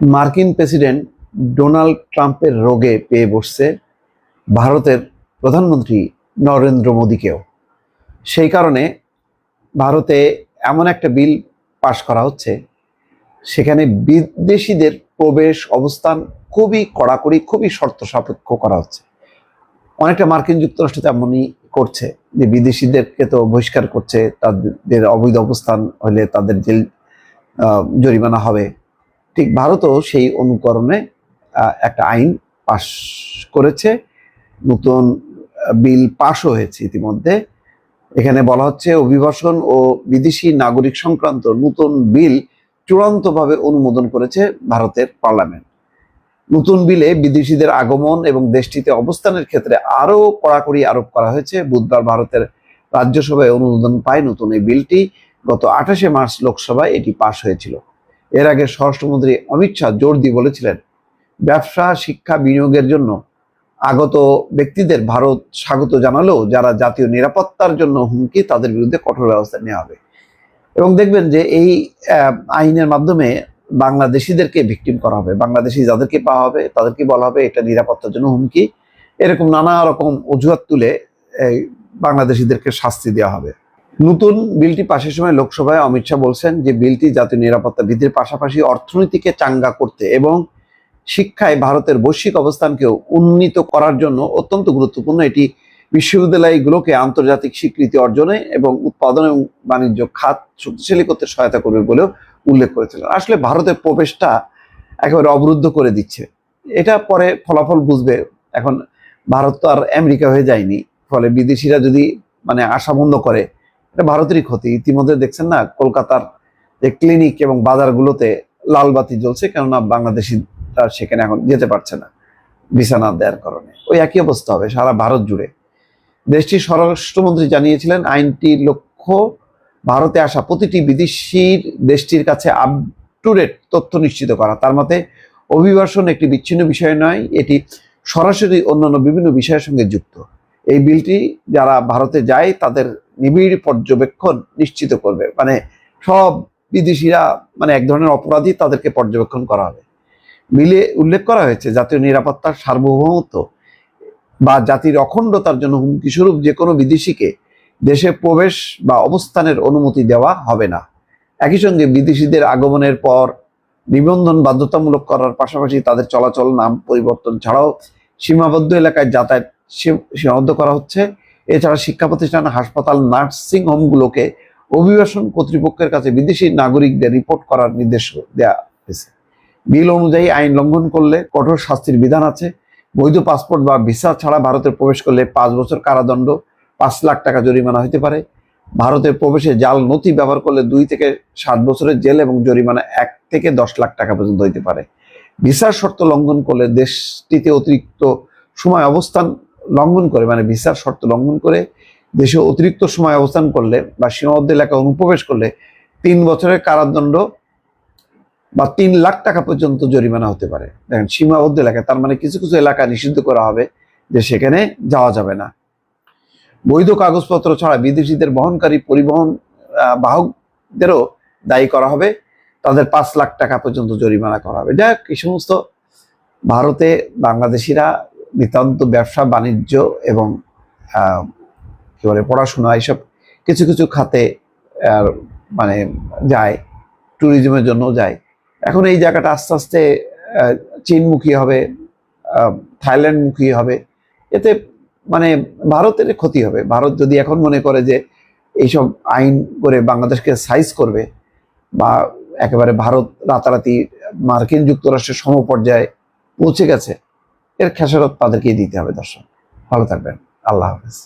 মার্কিন president Donald ট্রাম্পের রোগে পেয়ে বসছে ভারতের প্রধানমন্ত্রী নরেন্দ্র মোদীকেও। সেই কারণে ভারতে এমন একটা বিল পাশ করা হচ্ছে, সেখানে বিদেশিদের প্রবেশ অবস্থান খুবই কড়াকড়ি, খুবই শর্ত সাপেক্ষ করা হচ্ছে। অনেকটা মার্কিন যুক্তরাষ্ট্র তেমনই করছে যে বিদেশিদেরকে তো বহিষ্কার করছে, তাদের অবৈধ অবস্থান হলে তাদের জেল জরিমানা হবে। ঠিক ভারতও সেই অনুকরণে একটা আইন পাশ করেছে, নতুন বিল পাশও হয়েছে ইতিমধ্যে। এখানে বলা হচ্ছে অভিবাসন ও বিদেশি নাগরিক সংক্রান্ত নতুন বিল চূড়ান্তভাবে অনুমোদন করেছে ভারতের পার্লামেন্ট। নতুন বিলে বিদেশিদের আগমন এবং দেশটিতে অবস্থানের ক্ষেত্রে আরও কড়াকড়ি আরোপ করা হয়েছে। বুধবার ভারতের রাজ্যসভায় অনুমোদন পায় নতুন এই বিলটি। গত আঠাশে মার্চ লোকসভায় এটি পাশ হয়েছিল। এর আগে স্বরাষ্ট্রমন্ত্রী অমিত শাহ জোর দিয়ে বলেছিলেন, ব্যবসা, শিক্ষা বিনিয়োগের জন্য আগত ব্যক্তিদের ভারত স্বাগত জানালেও যারা জাতীয় নিরাপত্তার জন্য হুমকি তাদের বিরুদ্ধে কঠোর ব্যবস্থা নেওয়া হবে। এবং দেখবেন যে এই আইনের মাধ্যমে বাংলাদেশিদেরকে ভিকটিম করা হবে। বাংলাদেশি যাদেরকে পাওয়া হবে, তাদেরকে বলা হবে এটা নিরাপত্তার জন্য হুমকি। এরকম নানা রকম অজুহাত তুলে বাংলাদেশিদেরকে শাস্তি দেওয়া হবে। নতুন বিলটি পাশের সময় লোকসভায় অমিত শাহ বলছেন যে বিলটি জাতীয় নিরাপত্তা বৃদ্ধির পাশাপাশি অর্থনীতিকে চাঙ্গা করতে এবং শিক্ষায় ভারতের বৈশ্বিক অবস্থানকেও উন্নীত করার জন্য অত্যন্ত গুরুত্বপূর্ণ এটি বিশ্ববিদ্যালয়গুলোকে আন্তর্জাতিক স্বীকৃতি অর্জনে এবং উৎপাদন এবং বাণিজ্য খাত শক্তিশালী করতে সহায়তা করবে বলেও উল্লেখ করেছিলেন আসলে ভারতের প্রবেশটা একেবারে অবরুদ্ধ করে দিচ্ছে। এটা পরে ফলাফল বুঝবে। এখন ভারত তো আর আমেরিকা হয়ে যায়নি। ফলে বিদেশিরা যদি মানে আশা বন্ধ করে এটা ভারতেরই ক্ষতি। ইতিমধ্যে দেখছেন না, কলকাতার যে ক্লিনিক এবং বাজারগুলোতে লাল বাতি জ্বলছে, কেননা বাংলাদেশিরা সেখানে এখন যেতে পারছে না ভিসা না দেওয়ার কারণে। ওই একই অবস্থা হবে সারা ভারত জুড়ে। দেশটির স্বরাষ্ট্রমন্ত্রী জানিয়েছিলেন, আইনটি লক্ষ্য ভারতে আসা প্রতিটি বিদেশির দেশটির কাছে আপ টু ডেট তথ্য নিশ্চিত করা। তার মতে, অভিবাসন একটি বিচ্ছিন্ন বিষয় নয়, এটি সরাসরি অন্যান্য বিভিন্ন বিষয়ের সঙ্গে যুক্ত। এই বিলটি যারা ভারতে যায়, তাদের নিবিড় পর্যবেক্ষণ নিশ্চিত করবে। মানে সব বিদেশিরা মানে এক ধরনের অপরাধী তাদেরকে পর্যবেক্ষণ করা হবে। বিলে উল্লেখ করা হয়েছে, জাতীয় নিরাপত্তার সার্বভৌমত্ব বা জাতির অখণ্ডতার জন্য হুমকি স্বরূপ যে কোনো বিদেশিকে দেশে প্রবেশ বা অবস্থানের অনুমতি দেওয়া হবে না। একই সঙ্গে বিদেশিদের আগমনের পর নিবন্ধন বাধ্যতামূলক করার পাশাপাশি তাদের চলাচল নাম পরিবর্তন ছাড়াও সীমাবদ্ধ এলাকায় যাতায়াত সীমাবদ্ধ করা হচ্ছে। এছাড়া শিক্ষা প্রতিষ্ঠান হাসপাতাল, নার্সিং হোমগুলোকে অভিবাসন কর্তৃপক্ষের কাছে বিদেশি নাগরিকদের রিপোর্ট করার নির্দেশ দেওয়া হয়েছে। বিল অনুযায়ী আইন লঙ্ঘন করলে কঠোর শাস্তির বিধান আছে। বৈধ পাসপোর্ট বা ভিসা ছাড়া ভারতে প্রবেশ করলে পাঁচ বছর কারাদণ্ড, পাঁচ লাখ টাকা জরিমানা হতে পারে। ভারতে প্রবেশে জাল নথি ব্যবহার করলে দুই থেকে সাত বছরের জেল এবং জরিমানা এক থেকে দশ লাখ টাকা পর্যন্ত হতে পারে। ভিসার শর্ত লঙ্ঘন করলে দেশটিতে অতিরিক্ত সময় অবস্থান লঙ্ঘন করে মানে ভিসার শর্ত লঙ্ঘন করে দেশে অতিরিক্ত সময় অবস্থান করলে বা সীমাবদ্ধ এলাকায় অনুপ্রবেশ করলে তিন বছরের কারাদণ্ড বা তিন লাখ টাকা পর্যন্ত জরিমানা হতে পারে। দেখেন, সীমাবদ্ধ এলাকায় তার মানে কিছু কিছু এলাকা নিষিদ্ধ করা হবে যে সেখানে যাওয়া যাবে না। বৈধ কাগজপত্র ছাড়া বিদেশিদের বহনকারী পরিবহন বাহকদেরও দায়ী করা হবে। তাদের পাঁচ লাখ টাকা পর্যন্ত জরিমানা করা হবে। যাক এই সমস্ত ভারতে বাংলাদেশিরা নিতান্ত ব্যবসা, বাণিজ্য এবং কি বলে, পড়াশোনা এইসব কিছু কিছু খাতে মানে যায় ট্যুরিজমের জন্য যায়। এখন এই জায়গাটা আস্তে আস্তে চীনমুখী হবে থাইল্যান্ডমুখী হবে। এতে মানে ভারতের ক্ষতি হবে। ভারত যদি এখন মনে করে যে এইসব আইন করে বাংলাদেশকে সাইজ করবে বা একেবারে ভারত রাতারাতি মার্কিন যুক্তরাষ্ট্রের সমপর্যায়ে পৌঁছে গেছে এর খেসারত তাদেরকেই দিতে হবে দর্শক। ভালো থাকবেন। আল্লাহ হাফেজ।